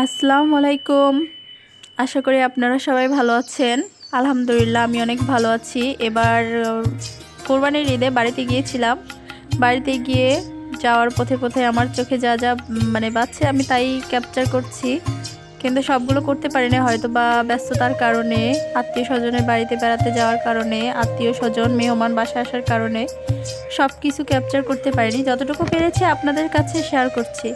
আসসালামু আলাইকুম আশা করি আপনারা সবাই ভালো আছেন। আলহামদুলিল্লাহ, আমি অনেক ভালো আছি। এবার কোরবানির ঈদে বাড়িতে গিয়েছিলাম। বাড়িতে গিয়ে যাওয়ার পথে পথে আমার চোখে যা যা মানে বাচ্চা আমি তাই ক্যাপচার করছি। কিন্তু সবগুলো করতে পারিনি হয়তো বা ব্যস্ততার কারণে আত্মীয় স্বজনের বাড়িতে বেড়াতে যাওয়ার কারণে আত্মীয় স্বজন মেহমান বাসায় আসার কারণে সব কিছু ক্যাপচার করতে পারিনি। যতটুকু পেরেছি আপনাদের কাছে শেয়ার করছি।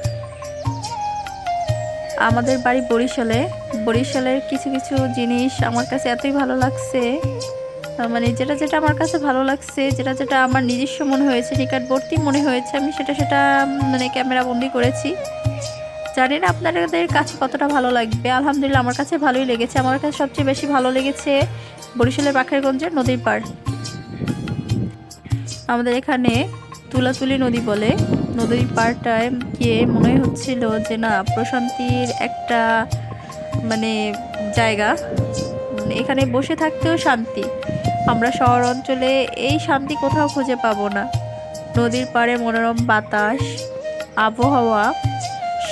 আমাদের বাড়ি বরিশালে। বরিশালের কিছু কিছু জিনিস আমার কাছে এতই ভালো লাগছে মানে যেটা যেটা আমার কাছে ভালো লাগছে, যেটা যেটা আমার নিজস্ব মনে হয়েছে, নিকটবর্তী মনে হয়েছে, আমি সেটা সেটা মানে ক্যামেরা বন্দি করেছি। জানি না আপনাদের কাছে কতটা ভালো লাগবে। আলহামদুলিল্লাহ আমার কাছে ভালোই লেগেছে। আমার কাছে সবচেয়ে বেশি ভালো লেগেছে বরিশালের পাখেরগঞ্জের নদীর পাড়। আমাদের এখানে তুলাতুলি নদী বলে। নদীর পাড়টায় গিয়ে মনে হচ্ছিল যে না, প্রশান্তির একটা মানে জায়গা। মানে এখানে বসে থাকতেও শান্তি। আমরা শহর অঞ্চলে এই শান্তি কোথাও খুঁজে পাবো না। নদীর পাড়ে মনোরম বাতাস, আবহাওয়া,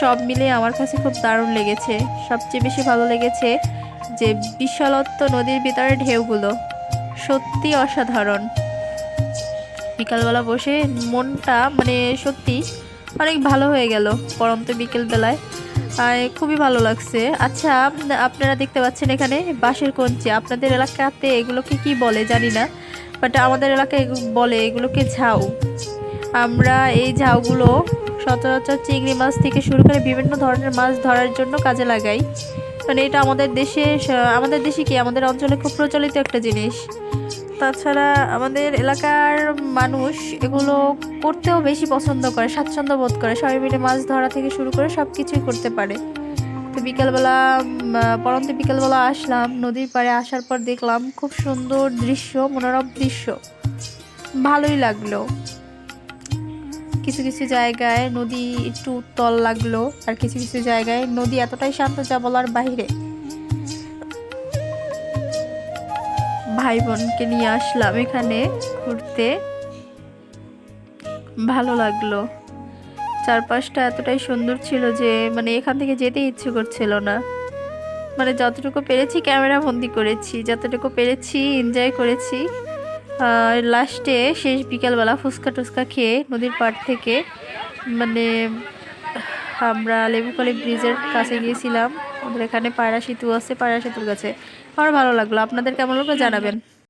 সব মিলে আমার কাছে খুব দারুণ লেগেছে। সবচেয়ে বেশি ভালো লেগেছে যে বিশালত্ব নদীর ভিতরে ঢেউগুলো। সত্যি অসাধারণ। বিকালবেলা বসে মনটা মানে সত্যি অনেক ভালো হয়ে গেল পরন্ত বিকেলবেলায়। আর খুবই ভালো লাগছে। আচ্ছা আপনারা দেখতে পাচ্ছেন এখানে বাঁশের কঞ্চি। আপনাদের এলাকাতে এগুলোকে কি বলে জানি না বাট আমাদের এলাকায় বলে এগুলোকে ঝাউ। আমরা এই ঝাউগুলো সচরাচর চিংড়ি মাছ থেকে শুরু করে বিভিন্ন ধরনের মাছ ধরার জন্য কাজে লাগাই। মানে এটা আমাদের দেশে আমাদের দেশে কি? আমাদের অঞ্চলে খুব প্রচলিত একটা জিনিস। তাছাড়া আমাদের এলাকার মানুষ এগুলো করতেও বেশি পছন্দ করে, স্বাচ্ছন্দ্য বোধ করে। সবাই মিলে মাছ ধরা থেকে শুরু করে সব কিছুই করতে পারে। তো বিকেলবেলা পরন্ত বিকেলবেলা আসলাম, নদীর পাড়ে আসার পর দেখলাম খুব সুন্দর দৃশ্য, মনোরম দৃশ্য। ভালোই লাগল। কিছু কিছু জায়গায় নদী একটু উত্তল লাগল, আর কিছু কিছু জায়গায় নদী এতটাই শান্ত যা বলার বাহিরে। ভাই বোনকে নিয়ে আসলাম এখানে ঘুরতে। ভালো লাগল। চারপাশটা এতটাই সুন্দর ছিল যে মানে এখান থেকে যেতে ইচ্ছে করছিল না। মানে যতটুকু পেরেছি ক্যামেরা বন্দি করেছি, যতটুকু পেরেছি এনজয় করেছি। লাস্টে শেষ বিকালবেলা ফুচকা টুচকা খেয়ে নদীর পাড় থেকে মানে আমরা লেবুকালি ব্রিজের কাছে গিয়েছিলাম। আমাদের এখানে পায়রা সেতু আছে, পায়রা সেতুর কাছে। আমার ভালো লাগল। আপনাদের কেমন লাগল জানাবেন।